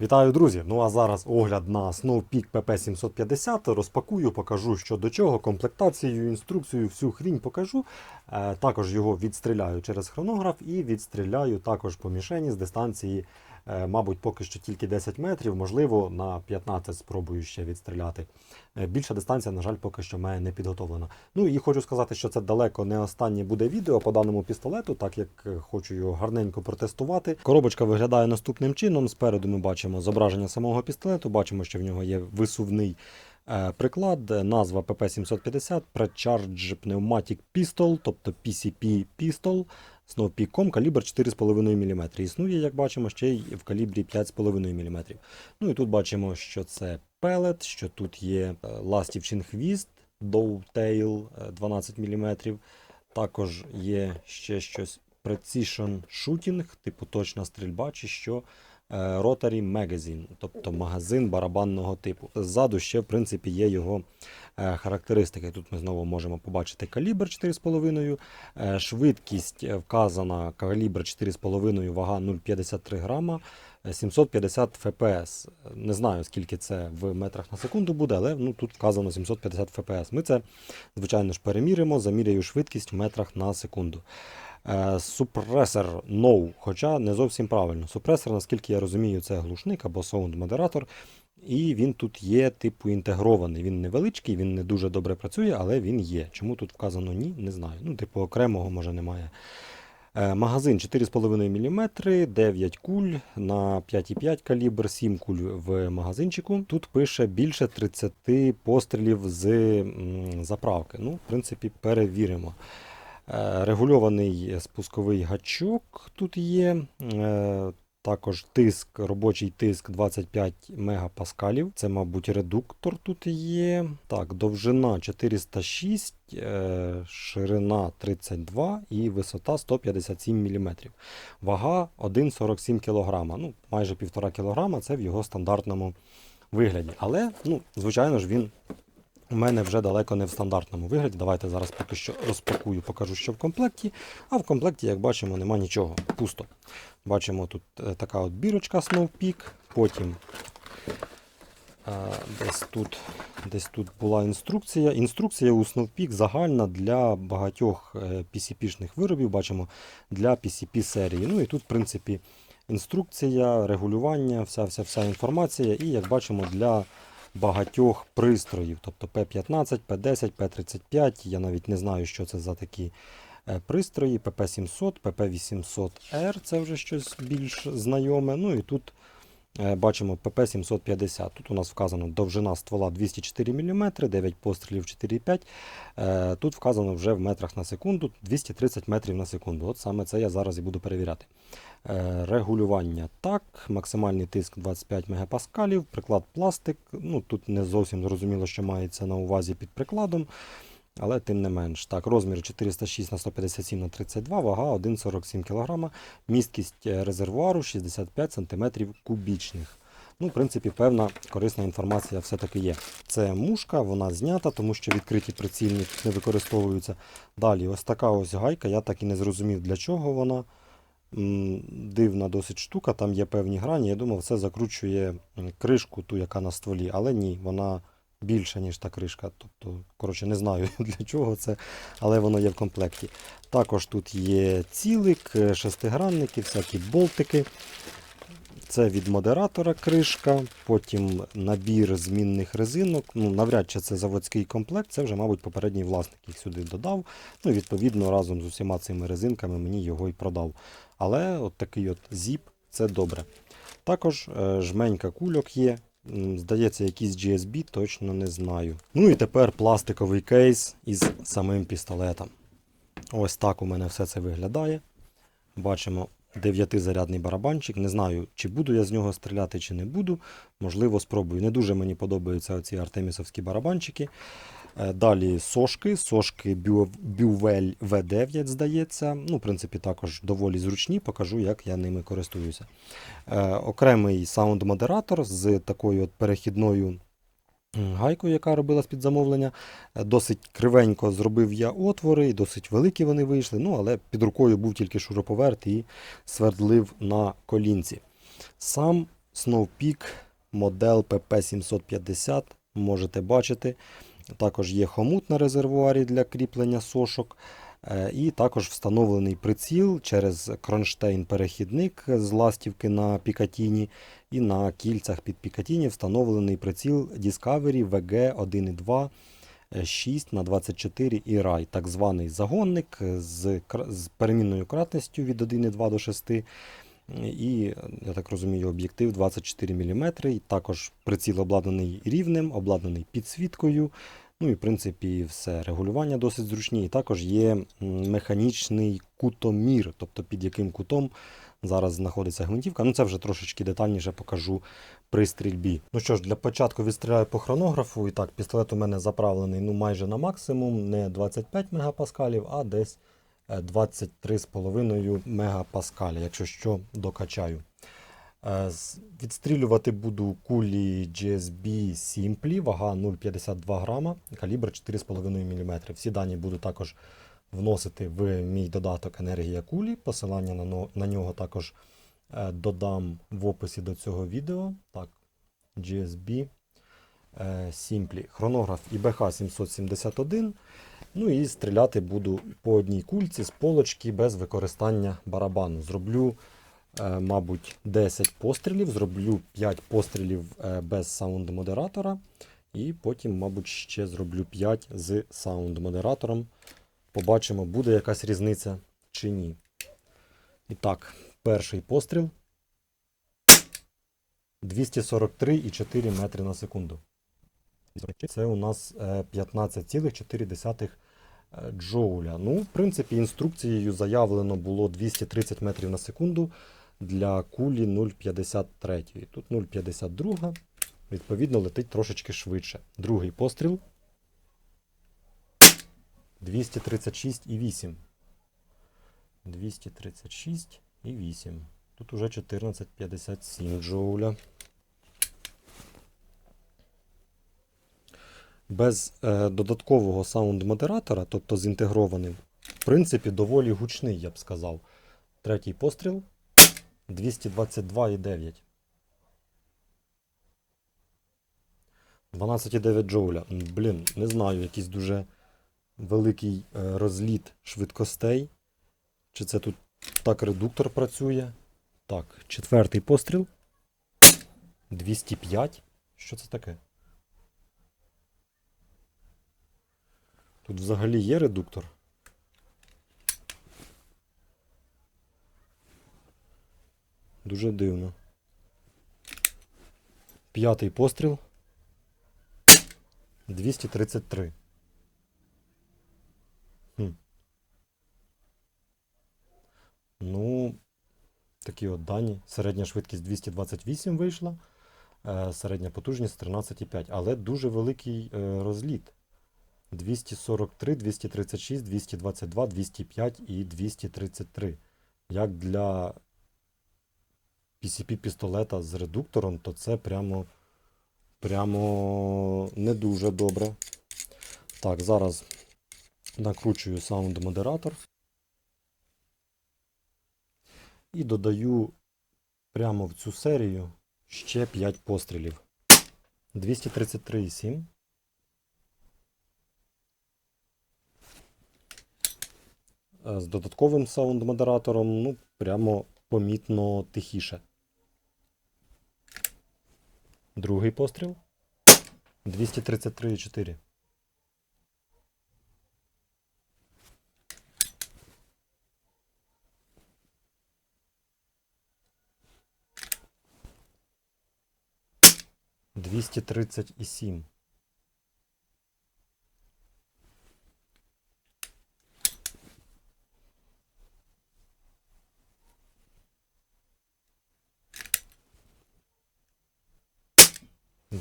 Вітаю, друзі! Ну а зараз огляд на Snowpeak PP750. Розпакую, покажу, що до чого, комплектацію, інструкцію, всю хрінь покажу. Е, також його відстріляю через хронограф і відстріляю також по мішені з дистанції, мабуть, поки що тільки 10 метрів, можливо, на 15 спробую ще відстріляти. Е, більша дистанція, на жаль, поки що мене не підготовлена. Ну і хочу сказати, що це далеко не останнє буде відео по даному пістолету, так як е, хочу його гарненько протестувати. Коробочка виглядає наступним чином. Спереду ми бачимо зображення самого пістолету, бачимо, що в нього є висувний е, приклад, е, назва PP750 Precharge Pneumatic Pistol, тобто PCP Pistol. Snowpeak.com, калібр 4,5 мм. Існує, як бачимо, ще й в калібрі 5,5 мм. Ну і тут бачимо, що це пелет, що тут є е, ластівчин хвіст, Dovetail е, 12 мм. Також є ще щось Precision Shooting, типу точна стрільба, чи що е, Rotary Magazine, тобто магазин барабанного типу. Ззаду ще, в принципі, є його е, характеристики. Тут ми знову можемо побачити калібр 4,5, е, швидкість е, вказана калібр 4,5, вага 0,53 грама. е, 750 ФПС. Не знаю, скільки це в метрах на секунду буде, але ну, тут вказано 750 ФПС. Ми це, звичайно ж, переміримо, заміряю швидкість в метрах на секунду. Е, Супресор No, хоча не зовсім правильно. Супресор, наскільки я розумію, це глушник або саунд-модератор. І він тут є, типу, інтегрований. Він невеличкий, він не дуже добре працює, але він є. Чому тут вказано ні, не знаю. Ну, типу, окремого може немає. Е, Магазин 4,5 мм, 9 куль на 5,5 калібр, 7 куль в магазинчику. Тут пише більше 30 пострілів з заправки. Ну, в принципі, перевіримо. Е, Регульований спусковий гачок тут є. Е, Також тиск, робочий тиск 25 мегапаскалів. Це, мабуть, редуктор тут є. Так, довжина 406, е, ширина 32 і висота 157 мм. Вага 1,47 кг. Ну, майже 1,5 кг це в його стандартному вигляді. Але, ну, звичайно ж, він у мене вже далеко не в стандартному вигляді. Давайте зараз поки що розпакую, покажу, що в комплекті. А в комплекті, як бачимо, нема нічого. Пусто. Бачимо тут е, така от бірочка Snowpeak. Потім е, десь тут, десь тут була інструкція. Інструкція у Snowpeak загальна для багатьох е, PCP-шних виробів. Бачимо для PCP серії. Ну і тут, в принципі, інструкція, регулювання, вся, вся, вся інформація. І як бачимо, для багатьох пристроїв, тобто P15, P10, P35. Я навіть не знаю, що це за такі е, пристрої. PP700, PP800R, це вже щось більш знайоме. Ну і тут бачимо PP750. Тут у нас вказано довжина ствола 204 мм, 9 пострілів 4,5. Е, Тут вказано вже в метрах на секунду 230 метрів на секунду. От саме це я зараз і буду перевіряти. Е, Регулювання так, максимальний тиск 25 мегапаскалів, приклад пластик. Ну, Тут не зовсім зрозуміло, що мається на увазі під прикладом, але тим не менш. Так, розмір 406 на 157 на 32, вага 1,47 кг, місткість е, резервуару 65 см кубічних. Ну, в принципі, певна корисна інформація все-таки є. Це мушка, вона знята, тому що відкриті прицільні не використовуються. Далі, ось така ось гайка, я так і не зрозумів, для чого вона. Дивна досить штука, там є певні грані. Я думав, це закручує кришку, ту, яка на стволі, але ні, вона більша, ніж та кришка. Тобто, коротше, не знаю для чого це, але воно є в комплекті. Також тут є цілик, е, шестигранники, всякі болтики. Це від модератора кришка, потім набір змінних резинок. Ну, навряд чи це заводський комплект, це вже, мабуть, попередній власник їх сюди додав. Ну, відповідно, разом з усіма цими резинками мені його і продав. Але от такий от зіп це добре. Також е, жменька кульок є. Здається, якийсь GSB, точно не знаю. Ну і тепер пластиковий кейс із самим пістолетом. Ось так у мене все це виглядає. Бачимо 9-зарядний барабанчик. Не знаю, чи буду я з нього стріляти, чи не буду. Можливо, спробую. Не дуже мені подобаються ці артемісовські барабанчики. Е, Далі сошки, сошки Бю- Бювель V9, здається. Ну, в принципі, також доволі зручні, покажу, як я ними користуюся. Е, окремий саунд-модератор з такою от перехідною гайкою, яка робилась під замовлення. Е, Досить кривенько зробив я отвори, досить великі вони вийшли. Ну, але під рукою був тільки шуруповерт і свердлив на колінці. Сам Snowpeak модель PP750. Можете бачити. Також є хомут на резервуарі для кріплення сошок. Е, І також встановлений приціл через кронштейн-перехідник з ластівки на Пікатіні. І на кільцях під Пікатіні встановлений приціл Discovery VG 1.2 6 на 24 і RAI, так званий загонник з перемінною кратністю від 1.2 до 6. І, я так розумію, об'єктив 24 мм. Також приціл обладнаний рівнем, обладнаний підсвіткою. Ну і в принципі все. Регулювання досить зручні. І також є механічний кутомір, тобто під яким кутом зараз знаходиться гвинтівка. Ну це вже трошечки детальніше покажу при стрільбі. Ну що ж, для початку відстріляю по хронографу. І так, пістолет у мене заправлений ну, майже на максимум, не 25 мегапаскалів, а десь 23,5 мегапаскаля, якщо що, докачаю. Е, Відстрілювати буду кулі GSB Simply, вага 0,52 грама, калібр 4,5 мм. Всі дані буду також вносити в мій додаток енергія кулі. Посилання на, нього також е, додам в описі до цього відео. Так, GSB е, Simply. Хронограф IBH 771. Ну і стріляти буду по одній кульці з полочки без використання барабану. Зроблю, е, мабуть, 10 пострілів, зроблю 5 пострілів е, без саунд-модератора. І потім, мабуть, ще зроблю 5 з саунд-модератором. Побачимо, буде якась різниця чи ні. І так, перший постріл. 243,4 метри на секунду. Це у нас е, 15,4 е, джоуля. Ну, в принципі, інструкцією заявлено було 230 метрів на секунду для кулі 0,53. Тут 0,52. Відповідно, летить трошечки швидше. Другий постріл. 236,8. 236,8. Тут уже 14,57 джоуля. Без е, додаткового саунд-модератора, тобто з інтегрованим, в принципі, доволі гучний, я б сказав. Третій постріл 222,9. 12,9 джоуля. Блін, не знаю, якийсь дуже великий е, розліт швидкостей. Чи це тут так редуктор працює? Так, четвертий постріл. 205. Що це таке? Тут взагалі є редуктор. Дуже дивно. П'ятий постріл. 233. Хм. Ну, такі от дані. Середня швидкість 228 вийшла. е, Середня потужність 13,5. Але дуже великий е, розліт. 243, 236, 222, 205 і 233. Як для PCP пістолета з редуктором, то це прямо, прямо не дуже добре. Так, зараз накручую саунд-модератор. І додаю прямо в цю серію ще 5 пострілів. 233,7. З додатковим саунд-модератором, ну, прямо помітно тихіше. Другий постріл. 233,4. Двісті тридцять і сім.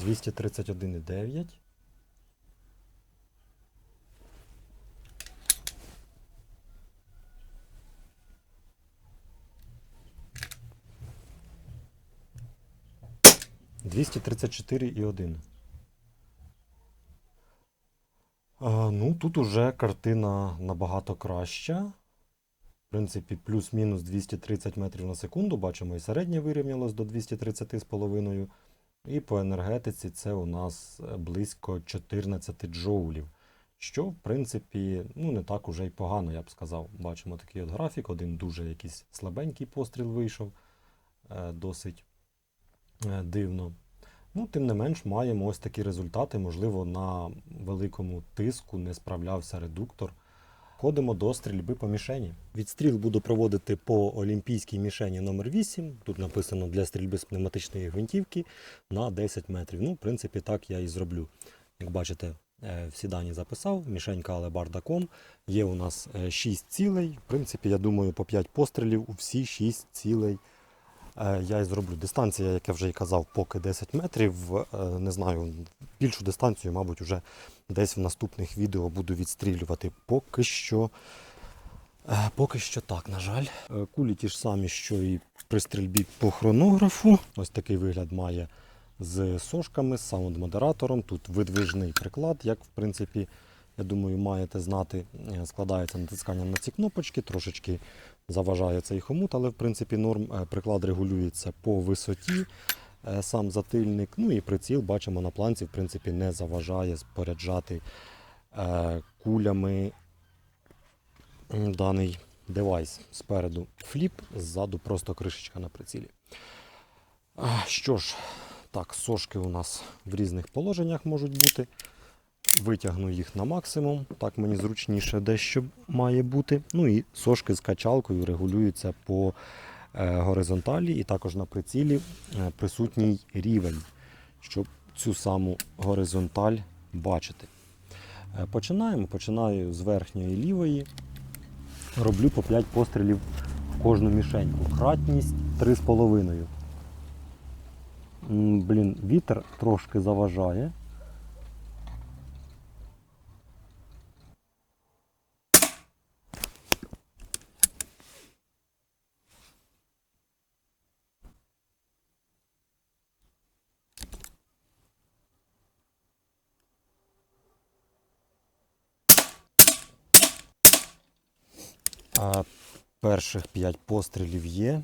Двісті тридцять один і дев'ять. Двісті тридцять чотири і один. Ну, тут уже картина набагато краща. В принципі, плюс-мінус 230 метрів на секунду. Бачимо, і середнє вирівнялось до 230,5. І по енергетиці це у нас е, близько 14 джоулів. Що, в принципі, ну не так уже й погано, я б сказав. Бачимо такий от графік, один дуже якийсь слабенький постріл вийшов, е, досить е, дивно. Ну, тим не менш, маємо ось такі результати. Можливо, на великому тиску не справлявся редуктор. Ходимо до стрільби по мішені. Відстріл буду проводити по олімпійській мішені номер 8 Тут написано для стрільби з пневматичної гвинтівки на 10 метрів. Ну, в принципі, так я і зроблю. Як бачите, е, всі дані записав. Мішенька Алебарда.com. Є у нас 6 цілей. В принципі, я думаю, по 5 пострілів у всі 6 цілей е, я і зроблю. Дистанція, як я вже і казав, поки 10 метрів. Е, Не знаю, більшу дистанцію, мабуть, вже десь в наступних відео буду відстрілювати. Поки що. е, Поки що так, на жаль. Е, Кулі ті ж самі, що і при стрільбі по хронографу. Ось такий вигляд має з сошками, з саунд-модератором. Тут видвижний приклад, як в принципі, я думаю, маєте знати. Е, Складається натисканням на ці кнопочки, трошечки заважає цей хомут, але в принципі норм. Е, Приклад регулюється по висоті. е, Сам затильник, ну і приціл бачимо на планці, в принципі, не заважає споряджати е, кулями даний девайс. Спереду фліп, ззаду просто кришечка на прицілі. Що ж, так, сошки у нас в різних положеннях можуть бути. Витягну їх на максимум, так мені зручніше дещо має бути. Ну і сошки з качалкою регулюються по е, горизонталі, і також на прицілі е, присутній рівень, щоб цю саму горизонталь бачити. Е, Починаємо. Починаю з верхньої лівої. Роблю по 5 пострілів в кожну мішеньку. Кратність 3,5. Блін, вітер трошки заважає. А перших 5 пострілів є.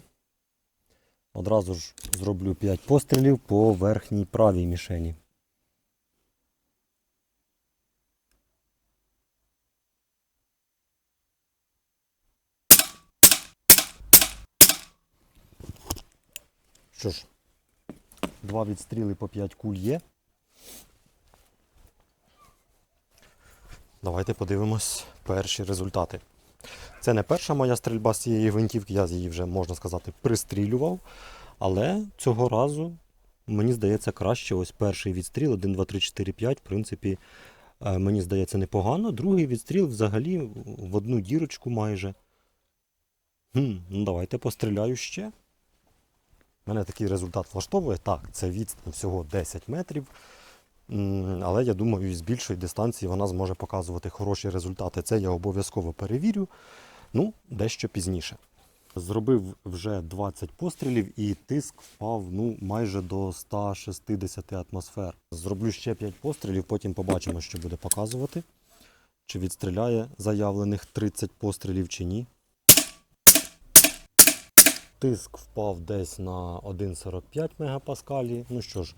Одразу ж зроблю 5 пострілів по верхній правій мішені. Що ж, два відстріли по 5 куль є. Давайте подивимось перші результати. Це не перша моя стрільба з цієї гвинтівки, я її вже, можна сказати, пристрілював. Але цього разу, мені здається, краще ось перший відстріл 1, 2, 3, 4, 5, в принципі, е, мені здається, непогано. Другий відстріл взагалі в одну дірочку майже. Хм, ну давайте постріляю ще. Мене такий результат влаштовує. Так, це відстань всього 10 метрів. Але я думаю, з більшої дистанції вона зможе показувати хороші результати. Це я обов'язково перевірю. Ну, дещо пізніше. Зробив вже 20 пострілів і тиск впав ну, майже до 160 атмосфер. Зроблю ще 5 пострілів, потім побачимо, що буде показувати. Чи відстріляє заявлених 30 пострілів чи ні. Тиск впав десь на 1,45 мегапаскалі. Ну що ж,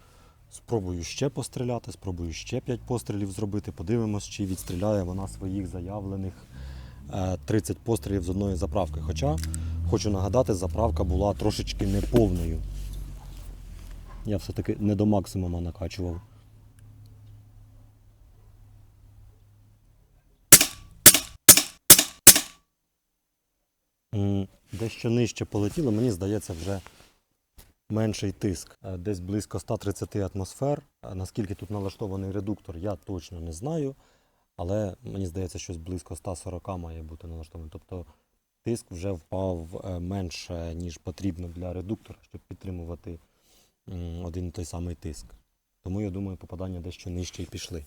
спробую ще постріляти, спробую ще 5 пострілів зробити. Подивимось, чи відстріляє вона своїх заявлених 30 пострілів з одної заправки. Хоча, хочу нагадати, заправка була трошечки неповною. Я все-таки не до максимума накачував. Дещо нижче полетіло, мені здається, вже менший тиск. Е, Десь близько 130 атмосфер. Е, Наскільки тут налаштований редуктор, я точно не знаю. Але мені здається, щось близько 140 має бути налаштований. Тобто тиск вже впав е, менше, ніж потрібно для редуктора, щоб підтримувати один і той самий тиск. Тому я думаю, попадання дещо нижче і пішли.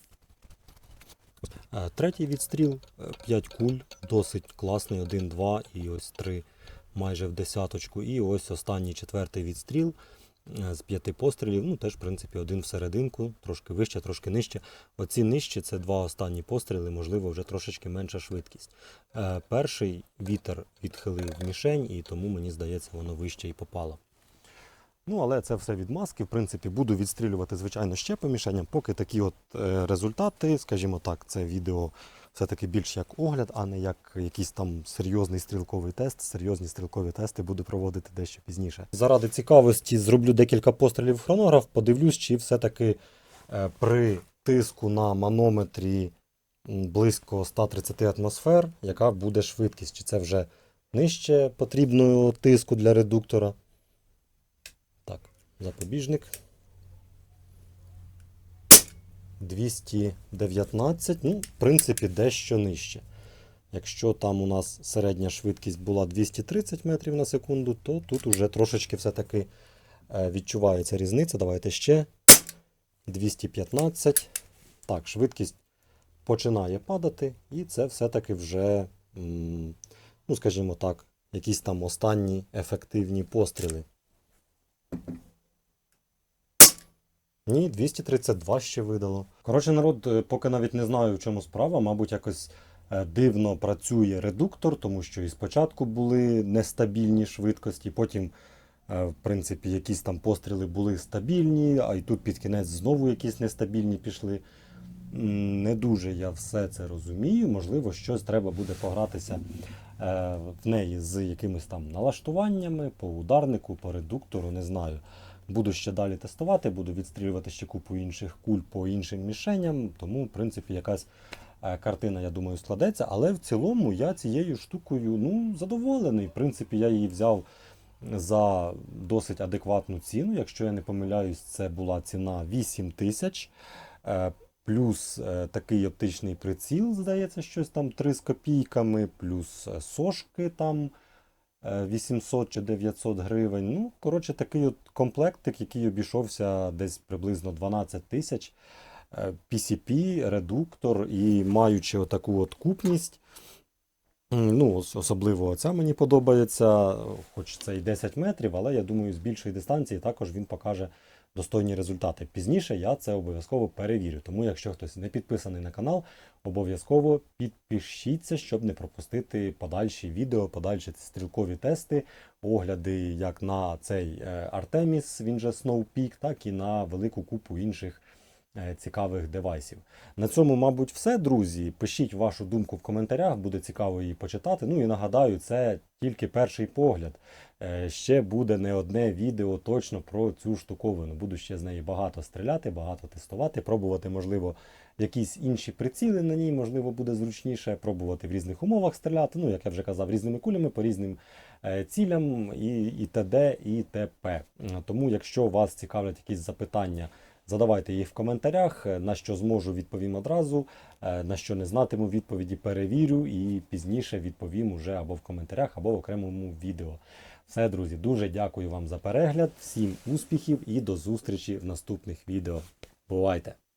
Е, Третій відстріл, 5 куль, досить класний, 1, 2 і ось 3 майже в десяточку. І ось останній четвертий відстріл. Е, з п'яти пострілів. Ну, теж, в принципі, один всерединку, трошки вище, трошки нижче. Оці нижчі це два останні постріли, можливо, вже трошечки менша швидкість. Е, перший вітер відхилив мішень, і тому мені здається, воно вище і попало. Ну, але це все від маски. В принципі, буду відстрілювати, звичайно, ще по мішеням. Поки такі от е, результати, скажімо так, це відео все-таки більш як огляд, а не як якийсь там серйозний стрілковий тест. Серйозні стрілкові тести буду проводити дещо пізніше. Заради цікавості зроблю декілька пострілів в хронограф, подивлюсь, чи все-таки е, при тиску на манометрі близько 130 атмосфер, яка буде швидкість, чи це вже нижче потрібного тиску для редуктора. Запобіжник. 219, ну, в принципі, дещо нижче. Якщо там у нас середня швидкість була 230 метрів на секунду, то тут уже трошечки все-таки е, відчувається різниця. Давайте ще. 215. Так, швидкість починає падати, і це все-таки вже, ну, скажімо так, якісь там останні ефективні постріли. Ні, 232 ще видало. Коротше, народ, е, поки навіть не знаю, в чому справа. Мабуть, якось е, дивно працює редуктор, тому що і спочатку були нестабільні швидкості, потім, е, в принципі, якісь там постріли були стабільні, а й тут під кінець знову якісь нестабільні пішли. Не дуже я все це розумію. Можливо, щось треба буде погратися в неї з якимись там налаштуваннями по ударнику, по редуктору, не знаю. Буду ще далі тестувати, буду відстрілювати ще купу інших куль по іншим мішеням, тому, в принципі, якась е, картина, я думаю, складеться. Але в цілому я цією штукою ну, задоволений. В принципі, я її взяв за досить адекватну ціну. Якщо я не помиляюсь, це була ціна 8 тисяч. Е, Плюс е, такий оптичний приціл, здається, щось там 3 з копійками, плюс сошки там 800 чи 900 гривень. Ну, коротше, такий от комплектик, який обійшовся десь приблизно 12 тисяч. Е, PCP, редуктор і маючи отаку от купність. Ну, особливо ця мені подобається, хоч це і 10 метрів, але я думаю, з більшої дистанції також він покаже достойні результати. Пізніше я це обов'язково перевірю. Тому, якщо хтось не підписаний на канал, обов'язково підпишіться, щоб не пропустити подальші відео, подальші стрілкові тести, огляди як на цей Артеміс, він же Snow Peak, так і на велику купу інших цікавих девайсів. На цьому, мабуть, все, друзі. Пишіть вашу думку в коментарях, буде цікаво її почитати. Ну і нагадаю, це тільки перший погляд. Е, Ще буде не одне відео точно про цю штуковину. Буду ще з неї багато стріляти, багато тестувати, пробувати, можливо, якісь інші приціли на ній, можливо, буде зручніше, пробувати в різних умовах стріляти. Ну, як я вже казав, різними кулями по різним е, цілям і, і т.д. і т.п. Тому, якщо вас цікавлять якісь запитання, задавайте їх в коментарях. Е, На що зможу, відповім одразу. Е, На що не знатиму відповіді, перевірю і пізніше відповім уже або в коментарях, або в окремому відео. Все, друзі, дуже дякую вам за перегляд. Всім успіхів і до зустрічі в наступних відео. Бувайте!